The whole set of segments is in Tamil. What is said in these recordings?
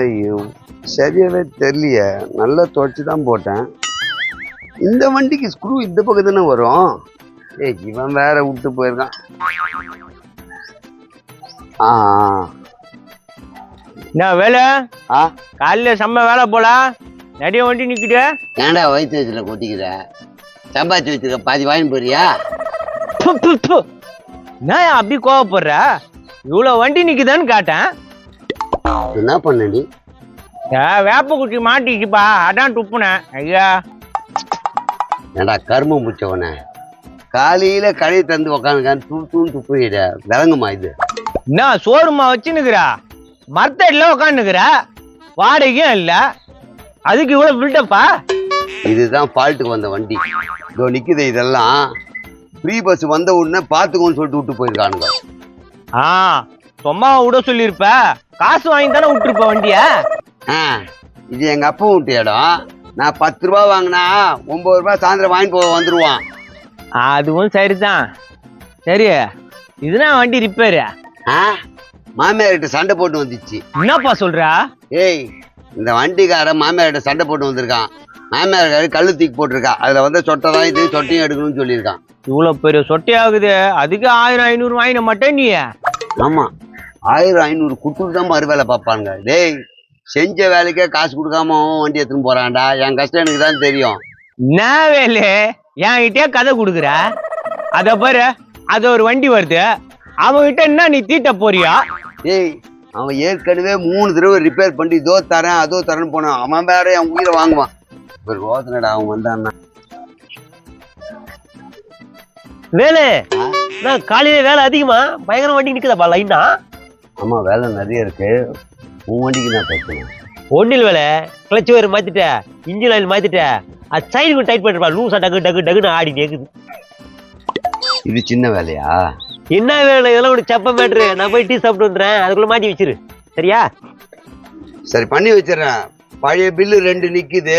ஐயோ சரியாவே தெரியலையே. நல்லா துவைச்சு தான் போட்டேன். இந்த வண்டிக்கு ஸ்க்ரூ இந்த பக்கம் தானே வரும்? ஏய் இவன் வேற விட்டு போயிருக்கான். ஆ என்ன வேலை? ஆ? காலையில செம்ம வேலை போல. நிறைய வண்டி நிக்குது. ஏன்டா வயிற்று வச்சுல கொட்டிக்கிற? சம்பாதிச்சு வச்சிருக்க பாதி வாங்கி போறியா. என்ன அப்படி கோவப்படுற? இவ்வளவு வண்டி நிக்குதான்னு கேட்டேன். என்ன பண்ண நீ? ஏ, வேப்ப குச்சி மாட்டிச்சுப்பா அதான் துப்புனேன் ஐயா. ஏன்டா கருமம் முடிச்சவன? காலையில கடையை தந்து உக்காந்துக்கான்னு தூ தூண் துப்புறிட விளங்குமா இது? என்ன சோறுமா வச்சுன்னுக்குறா? மரத்தடியில் உக்காந்துக்கிற? வாடகையும் இல்ல. அதுக்கு இவ்வளவு பில்டப்பா இதுதான் ஃபால்ட்டுக்கு வந்த வண்டி. இதோ நிக்குது இதெல்லாம். ஃப்ரீ பஸ் வந்த உடனே பார்த்துக்கோன்னு சொல்லிட்டு விட்டு போயிருக்கானுங்க. ஆ சும்மா விட சொல்லியிருப்ப. காசு வாங்கி தானே விட்டுருப்ப வண்டிய? இது எங்க அப்பா விட்டு இடம். நான் பத்து ரூபா வாங்கினா ஒன்பது ரூபாய் சாயந்தரம் வாங்கிட்டு போக வந்துருவான். அதுவும் சரிதான். சரி இதுதான் வண்டி ரிப்பேரு ஆ மாமியார்கிட்ட சண்டை போட்டு வந்துச்சு. என்னப்பா சொல்ற? ஏய் இந்த வண்டிக்காரன் மாமியார்கிட்ட சண்டை போட்டு வந்திருக்கான். மாமியார் கல்லு தூக்கி போட்டிருக்கா. அதுல வந்து சொட்டை தான் இது சொட்டையும் எடுக்கணும்னு சொல்லியிருக்கான். இவ்வளவு பெரிய சொட்டை ஆகுது. அதுக்கு ஆயிரம் ஐநூறு வாங்கின மாட்டேன் நீ. ஆமா. ஆயிரம் ஐநூறு கொடுத்துட்டு தான் மறு வேலை பார்ப்பானுங்க டேய் செஞ்ச வேலைக்கே காசு கொடுக்காம வண்டி எடுத்துன்னு போறான்டா. என் கஷ்டம் எனக்கு தான் தெரியும். என்ன வேலு? என்கிட்டயே கதை கொடுக்குற? அத பாரு அது ஒரு வண்டி வருது. அவன்கிட்ட என்ன நீ தீட்ட போறியா? டேய் அவன் ஏற்கனவே மூணு தடவை ரிப்பேர் பண்ணி இதோ தரேன் அதோ தரேன்னு போனான். அவன் வேற என் உயிரை வாங்குவான். ஒரு ரோதனடா அவன் வந்தான்னா. வேலு நான் காலையில வேலை அதிகமா? பயங்கர வண்டி நிக்குதப்பா லைனா ஆமா வேலை நிறைய இருக்கு. உன் வண்டிக்கு நான் பிரச்சனை ஒன்னில் வேலை. கிளச் வேறு மாத்திட்ட. Engine oil மாத்திட்ட. அது சைடு டைட் பண்ணிருப்பா லூசா டக்கு டக்கு டக்குன்னு ஆடி கேக்குது இது சின்ன வேலையா? என்ன வேலை? இதெல்லாம் ஒரு செப்ப மேட்ரு நான் போய் டீ சாப்பிட்டு வந்துடுறேன். அதுக்குள்ள மாட்டி வச்சிரு. சரியா? சரி பண்ணி வச்சிடறேன். பழைய பில்லு ரெண்டு நிக்குது.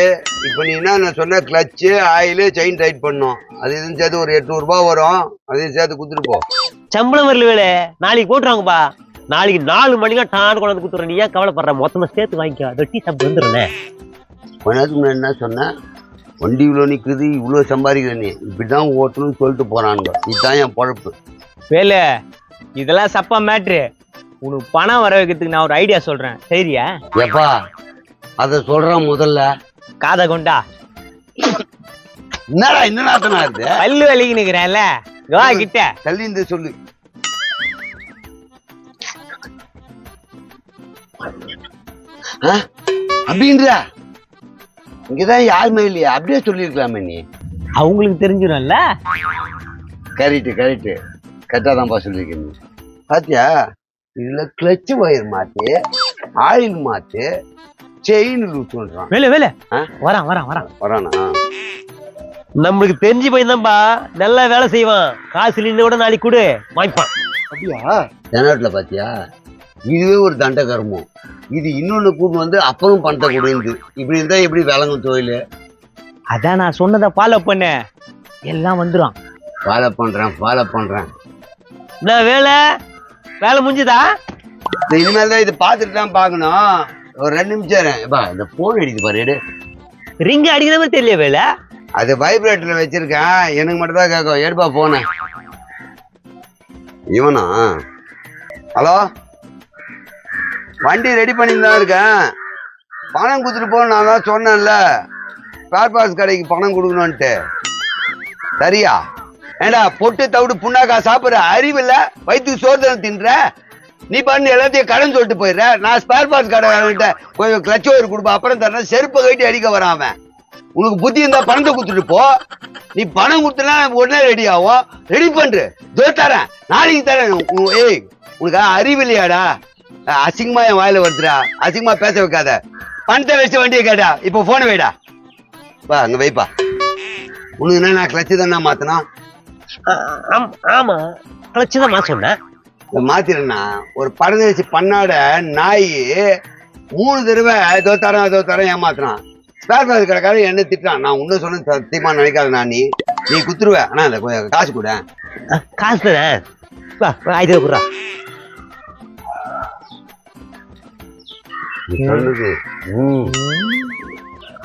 இப்போ நீ என்ன நான் சொன்ன கிளச்சு ஆயிலு செயின் டைட் பண்ணும். அது இதுன்னு சேர்த்து ஒரு எட்நூறு ரூபாய் வரும். அதையும் சேர்த்து கொடுத்துட்டு போ. சம்பளம் வரல வேலை. நாளைக்கு போட்டுருவாங்கப்பா. நாளைக்கு நாலு மணிக்கா டான் கொண்டாந்து கொடுத்துறேன் நீ ஏன் கவலைப்படுற? மொத்தமா சேர்த்து வாங்கிக்கோ. அதை டீ சாப்பிட்டு வந்துடுறேன். கொஞ்ச நேரத்துக்கு முன்னாடி என்ன சொன்னேன் வண்டி இவ்வளோ நிற்குது இவ்வளோ சம்பாதிக்கிற நீ. இப்படி தான் ஓட்டணும்னு சொல்லிட்டு போறானுங்க. இதுதான் என் பொழப்பு. வேலு இதெல்லாம் சப்பா மேட்ரு. உனக்கு பணம் வர வைக்கிறதுக்கு நான் ஒரு ஐடியா சொல்றேன். சரியா? எப்பா அதை சொல்றேன் முதல்ல. காதை கொண்டா. என்னடா என்ன நாத்தனா இருக்கு பல்லு வலிக்கு நிக்கிறேன்ல வா கிட்ட. தள்ளி இந்த சொல்லு. அப்படின்ற. இங்கதான் யாருமே இல்லையா. அப்படியே சொல்லியிருக்கலாமே நீ. அவங்களுக்கு தெரிஞ்சிடும்ல? கரெக்டு கரெக்டு கரெக்டாக தான்ப்பா சொல்லியிருக்க நீ. பாத்தியா? இதுல கிளச் ஒயர் மாத்து ஆயில் மாத்து செயின் லூஸ் பண்றான் வேலு வேலு ஆ? வரான் வரான் வரான். வரானா? நம்மளுக்கு தெரிஞ்சு போயிருந்தான்பா. நல்லா வேலை செய்வான். காசு இல்லைன்னு கூட நாளைக்கு கொடு. வாங்கிப்பான். அப்படியா? தென்னாட்டுல பாத்தியா? இதுவே ஒரு தண்ட கர்மம். இது இன்னொன்னு கூட்டு வந்து அப்புறம் பணத்தை கொடுந்து இப்படி இருந்தா எப்படி விளங்கும் தொழில்? அதான் நான் சொன்னதை ஃபாலோ பண்ண. எல்லாம் வந்துடும் ஃபாலோ பண்றேன் ஃபாலோ பண்றேன். என்ன வேலை வேலை முடிஞ்சுதா? இந்த இனிமேல் தான் இதை பார்த்துட்டு தான் பார்க்கணும். ஒரு ரெண்டு நிமிஷம். எப்பா இந்த போன் அடிக்குது பாரு எடு. ரிங் அடிக்கிற மாதிரி தெரியல வேலை? அது வைப்ரேட்டர்ல வச்சிருக்கேன். எனக்கு மட்டும் தான் கேட்கும். எடுப்பா போன இவனா? ஹலோ? வண்டி ரெடி பண்ணி தான் இருக்கேன். பணம் கொடுத்துட்டு போன நான் தான் சொன்னேன்ல. ஸ்பேர் பார்ட்ஸ் கடைக்கு பணம் கொடுக்கணும்ன்ட்டு. சரியா? ஏண்டா பொட்டு தவிடு புண்ணாக்கா சாப்பிட்ற அறிவில்ல? வயிற்றுக்கு சோதனை தின்ற? நீ பண்ணு எல்லாத்தையும் கடன் சொல்லிட்டு போயிடுற. நான் ஸ்பேர் பார்ட்ஸ் கடை கொஞ்சம் கிளச் ஒரு கொடுப்பேன் அப்புறம் தரேன். செருப்பை கட்டி அடிக்க வராம. உனக்கு புத்தி இருந்தா பணத்தை கொடுத்துட்டு போ. நீ பணம் கொடுத்தனா உடனே ரெடி ஆகும். ரெடி பண்று தோ தரேன். நாளைக்கு தரேன். ஏய் உனக்கு அறிவு இல்லையாடா அசிங்கமா என் வாயில வருதுடா. அசிங்கமா பேச வைக்காத. பணத்தை வச்சு வண்டியை கேட்டா இப்போ போன வைடா வா அங்க வைப்பா. உனக்கு என்ன நான் கிளச்சு தானே மாத்தணும் ஆமா கிளச்சு தான் நான் சொன்னேன் மாத்திரனா ஒரு பரதேசி பண்ணாட நாய் மூணு தடவை ஏதோ தரேன் ஏதோ தரேன் ஏமாத்துறான் ஸ்பேர் பார்ட்ஸ் கடைக்காரன் என்ன திட்டுறான். நான் உன்ன சொன்ன சத்தியமா நினைக்காத நான் நீ. நீ குத்துருவ. ஆனா அந்த காசு கூட. காசு தரேன். ஆயிரத்தி கொடுறா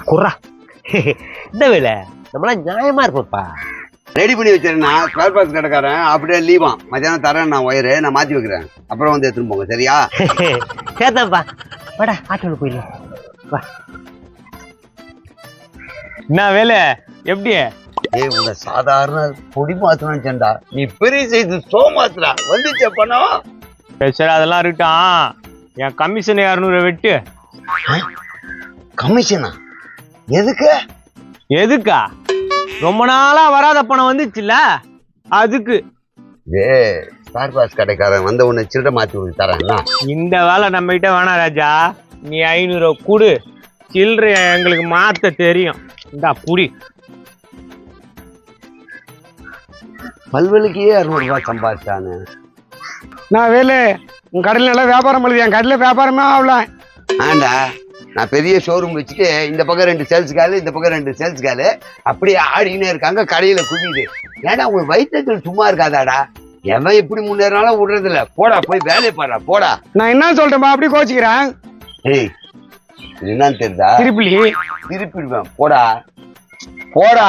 குர்ரா இந்த வேலை நம்மளாம் நியாயமா இருப்போம்ப்பா ரெடி பண்ணி வச்சிருந்தா ஸ்பேர் பார்ட்ஸ் கடைக்காரன் அப்படியே லீவான் மத்தியானம் தரேன். நான் ஒயரு நான் மாத்தி வைக்கிறேன். அப்புறம் வந்து எடுத்துன்னு போங்க. சரியா? சேத்தப்பா வாடா ஆட்டோல போயிடலாம் வா. என்ன வேலை? எப்படி? ஏய் உன்னை சாதாரண பொடி மாத்தணும் செண்டா நீ பெரிய செய்து சோ மாத்துறா வந்துச்சே பணம். சரி அதெல்லாம் இருக்கட்டும். என் கமிஷன் இரநூறு வெட்டு. கமிஷனா எதுக்கு? எதுக்கா? ரொம்ப நாளா வராத பணம் வந்துச்சுல்ல? அதுக்கு. ஏ ஸ்பேர் பார்ட்ஸ் கடைக்காரன் வந்த உடனே சில்லறை மாத்தி கொடுத்து தரேன்னா இந்த வேலை நம்ம கிட்ட வேணாம் ராஜா. நீ ஐநூறு கொடு. சில்லறை எங்களுக்கு மாத்த தெரியும். இந்தா புடி. பல்வலுக்கே அறுநூறு ரூபாய் சம்பாதிச்சானு நான் வேலு உன் கடையில் நல்லா வியாபாரம் பண்ணுது என் கடையில் வியாபாரமே ஆகல. ஆண்டா நான் பெரிய ஷோரூம் வச்சுட்டு இந்த பக்கம் ரெண்டு சேல்ஸ் காலு இந்த பக்கம் ரெண்டு சேல்ஸ் காலு அப்படியே ஆடினே இருக்காங்க கடையில குவியுது. ஏன்னா உங்க வயிற்றுல சும்மா இருக்காதாடா? எவன் எப்படி முன்னேறினாலும் விடுறது இல்ல போடா போய் வேலையை பாடுறா போடா. நான் என்ன சொல்லிட்டேன்பா அப்படி கோச்சிக்கிறேன். ஏய் என்னன்னு தெரியுதா? திருப்பிலி திருப்பிடுவேன் போடா. போடா.